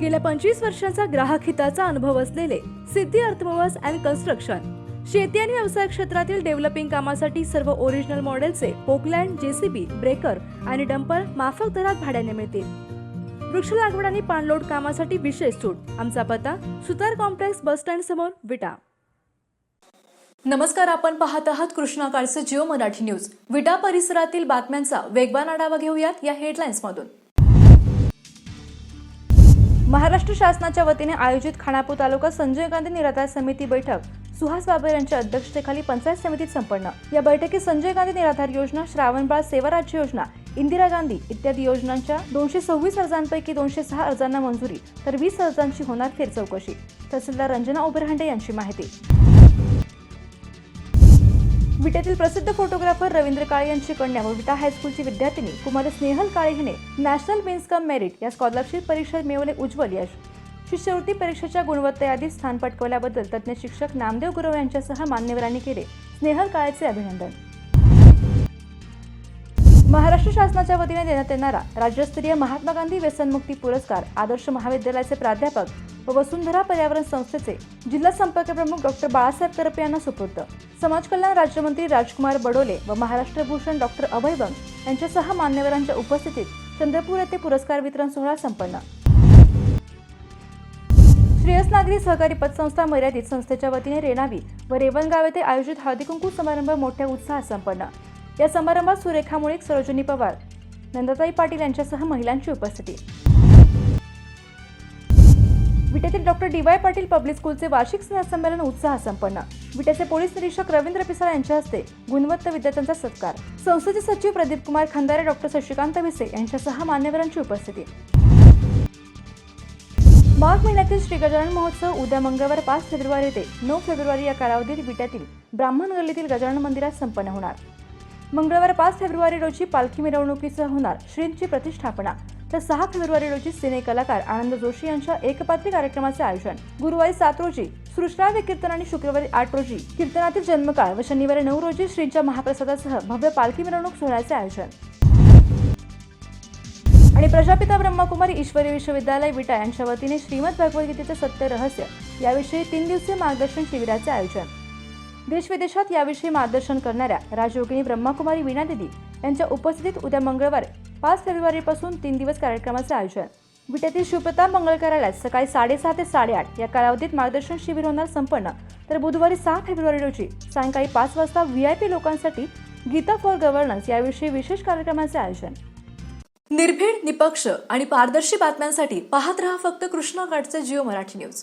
गेल्या पंचवीस वर्षांचा ग्राहक हिताचा अनुभव असलेले सिद्धी अर्थमोवर्स अँड कन्स्ट्रक्शन. शेती आणि व्यवसाय क्षेत्रातील डेव्हलपिंग कामासाठी सर्व ओरिजिनल मॉडेलचे पोकलँड जेसीबी ब्रेकर आणि डंपर माफक दरात भाड्याने मिळतील. वृक्ष लागवड आणि पाणलोट कामासाठी विशेष सूट. आमचा पत्ता सुतार कॉम्प्लेक्स बस स्टँड समोर विटा. नमस्कार आपण पाहत आहात कृष्णा काळचे जिओ मराठी न्यूज. विटा परिसरातील बातम्यांचा वेगवान आढावा घेऊयात या हेडलाईन्स मधून. महाराष्ट्र शासनाच्या वतीने आयोजित खानापूर तालुका संजय गांधी निराधार समिती बैठक. सुहास बाबर यांच्या अध्यक्षतेखाली पंचायत समितीत संपन्न. या बैठकीत संजय गांधी निराधार योजना श्रावणबाळ सेवा राज्य योजना इंदिरा गांधी इत्यादी योजनांच्या दोनशे सव्वीस अर्जांपैकी दोनशे सहा अर्जांना मंजुरी तर वीस अर्जांची होणार फेरचौकशी. तहसीलदार रंजना ओबरहांडे यांची माहिती. विटेतील प्रसिद्ध फोटोग्राफर रवींद्र काळे यांची कन्या व विटा हायस्कूलची विद्यार्थिनी कुमार स्नेहल काळे हिने नॅशनल मेन्स कम मेरिट या स्कॉलरशिप परीक्षेत मिळवले उज्ज्वल यश. शिष्यवृत्ती परीक्षेच्या गुणवत्ता यादीत स्थान पटकवल्याबद्दल तज्ज्ञ शिक्षक नामदेव गुरव यांच्यासह मान्यवरांनी केले. स्नेहल काळेचे अभिनंदन. महाराष्ट्र शासनाच्या वतीने देण्यात येणारा राज्यस्तरीय महात्मा गांधी व्यसनमुक्ती पुरस्कार आदर्श महाविद्यालयाचे प्राध्यापक व वसुंधरा पर्यावरण संस्थेचे जिल्हा संपर्क प्रमुख डॉक्टर बाळासाहेब करपे यांना सुपूर्द. समाज कल्याण राज्यमंत्री राजकुमार बडोले व महाराष्ट्र भूषण डॉक्टर अभय बंग यांच्यासह मान्यवरांच्या उपस्थितीत चंद्रपूर येथे पुरस्कार वितरण सोहळा संपन्न. श्रेयस नागरी सहकारी पतसंस्था मर्यादित संस्थेच्या वतीने रेणावी व रेवणगाव येथे आयोजित हळदीकुंकू समारंभ मोठ्या उत्साहात संपन्न. या समारंभात सुरेखा मुळीक सरोजिनी पवार नंदाताई पाटील यांच्यासह महिलांची उपस्थिती. विट्यातील doctor D Y Patil public स्कूलचे वार्षिक स्नेहसंमेलन उत्साह संपन्न. विट्याचे पोलीस निरीक्षक रवींद्र पिसाळ यांच्या हस्ते गुणवत्ता विद्यार्थ्यांचा सत्कार. संस्थेचे सचिव प्रदीप कुमार खंदारे डॉक्टर शशिकांत विसे यांच्यासह मान्यवरांची उपस्थिती. माघ महिन्यातील श्री गजानन महोत्सव उद्या मंगळवार पाच फेब्रुवारी ते नऊ फेब्रुवारी या कालावधीत विट्यातील ब्राह्मण गल्लीतील गजानन मंदिरात संपन्न होणार. मंगळवार पाच फेब्रुवारी रोजी पालखी मिरवणुकीसह होणार श्रींची प्रतिष्ठापना. तर सहा फेब्रुवारी रोजी सिने कलाकार आनंद जोशी यांच्या एकपात्री कार्यक्रमाचे आयोजन. गुरुवारी सात रोजी सृष्टाव्य कीर्तन आणि शुक्रवारी आठ रोजी कीर्तनातील जन्मकाळ व शनिवारी नऊ रोजी श्रींच्या महाप्रसादासह भव्य पालखी मिरवणूक सोहळ्याचे आयोजन. आणि प्रजापिता ब्रह्मकुमारी ईश्वरी विश्वविद्यालय विटा यांच्या वतीने श्रीमद भगवद्गीतेचे सत्य रहस्य याविषयी तीन दिवसीय मार्गदर्शन शिबिराचे आयोजन. देशविदेशात याविषयी मार्गदर्शन करणाऱ्या राजयोगिनी ब्रह्माकुमारी वीणा दिदी यांच्या उपस्थितीत उद्या मंगळवार पाच फेब्रुवारीपासून तीन दिवस कार्यक्रमाचे आयोजन. विट्यातील शिवप्रताप मंगळ कार्यालयात सकाळी साडेसहा ते साडेआठ या कालावधीत मार्गदर्शन शिबिर होणार संपन्न. तर बुधवारी सहा फेब्रुवारी रोजी सायंकाळी पाच वाजता व्ही आय पी लोकांसाठी गीता फॉर गव्हर्नन्स याविषयी विशेष कार्यक्रमाचे आयोजन. निर्भीड निपक्ष आणि पारदर्शी बातम्यांसाठी पाहत रहा फक्त कृष्णा गाडचे जिओ मराठी न्यूज.